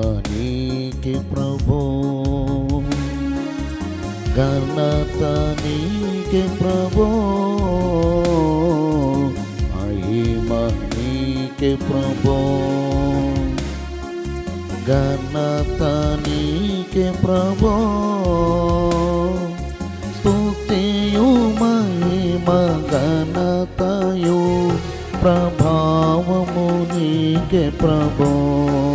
నీకి ప్రభు. ఘనత నీకి ప్రభు. మహిమ నీకి ప్రభు. ఘనత నీకి ప్రభు. స్తుతియు మహిమ ఘనతయు ప్రభావము నీకే ప్రభో.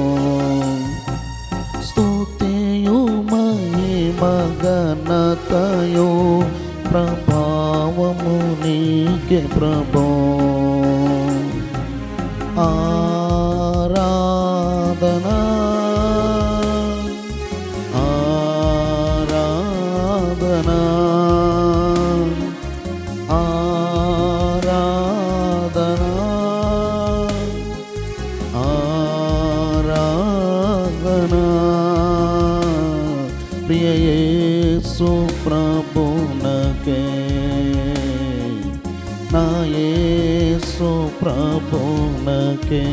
మహిమ ప్రభావము నీకే ప్రభో. ఆ నా యేసు ప్రభునకే.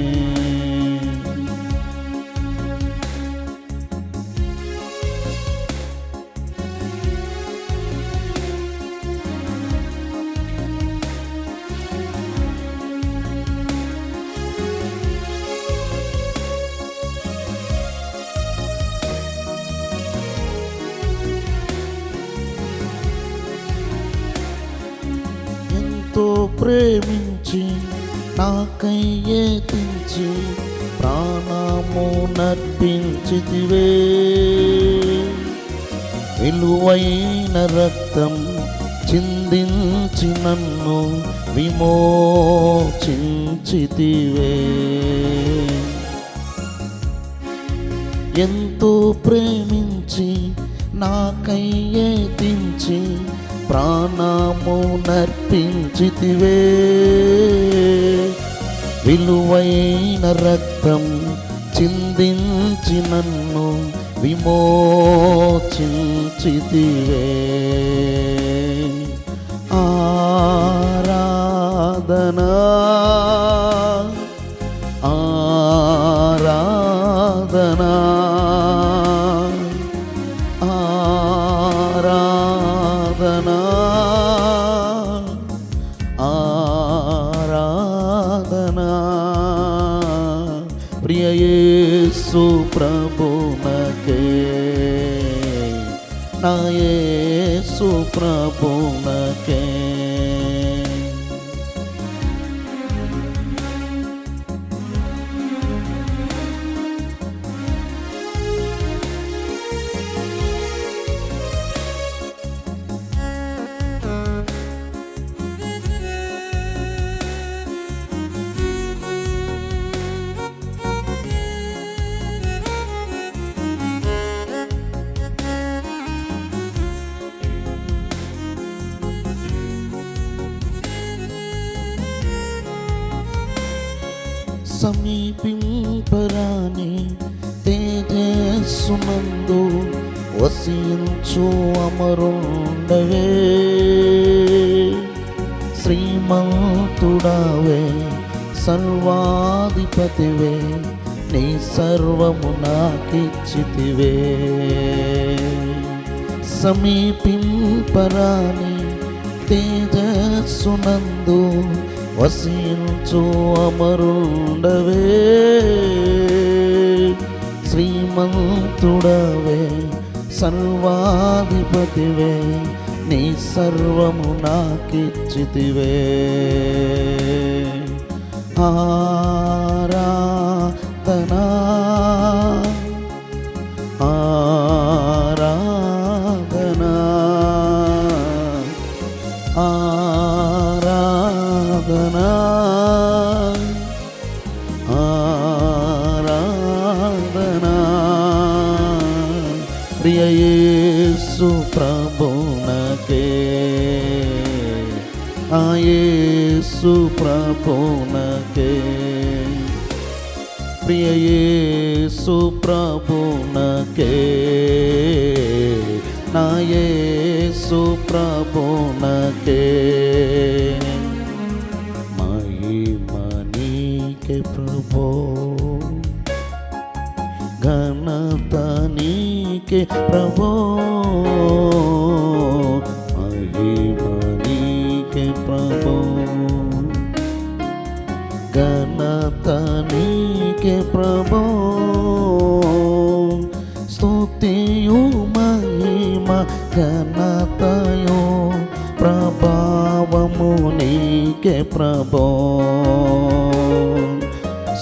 ఎంతో ప్రేమించి నాకై ఏతించి ప్రాణము నర్పించితివే. విలువైన రక్తం చిందించి నన్ను విమోచించితివే. ఎంతో ప్రేమించి నాకై ఏతించి ప్రాణము నర్పించితివే విలువైన రక్తం చిందించి నన్ను విమోచించితివే. నా యేసు సమీపింపరాని తేజస్సునందు వసించు అమరుండవే. శ్రీమంతుడావే సర్వాధిపతివే నీ సర్వము నాకిచ్చితివే. సమీపింపరాని తేజస్సునందు వసించు అమరుండవే. శ్రీమంతుడవే సర్వాధిపతివే నీ సర్వము నాకిచ్చితివే. ఆరాధనా ప్రియ యేసు ప్రభునకే ఆయేసు ప్రభునకే ప్రియ యేసు ప్రభునకే నాయేసు ప్రభునకే మహిమనీకే ప్రభో. ఘనత నీకే ప్రభో. మహిమ నీకే ప్రభో. ఘనత నీకే ప్రభో. స్తుతియు మహిమ ఘనతయో ప్రభావము నీకే ప్రభో.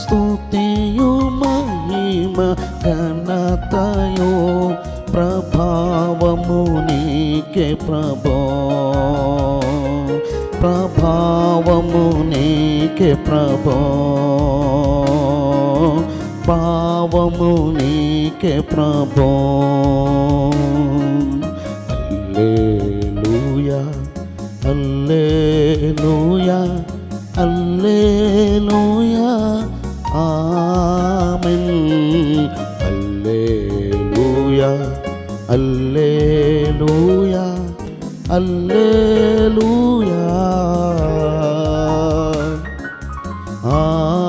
స్తుతియు మహిమ ఘనతయో ప్రభో ప్రభావము నీకే ప్రభో పావము నీకే ప్రభో. హల్లెలూయా అల్లే Oh.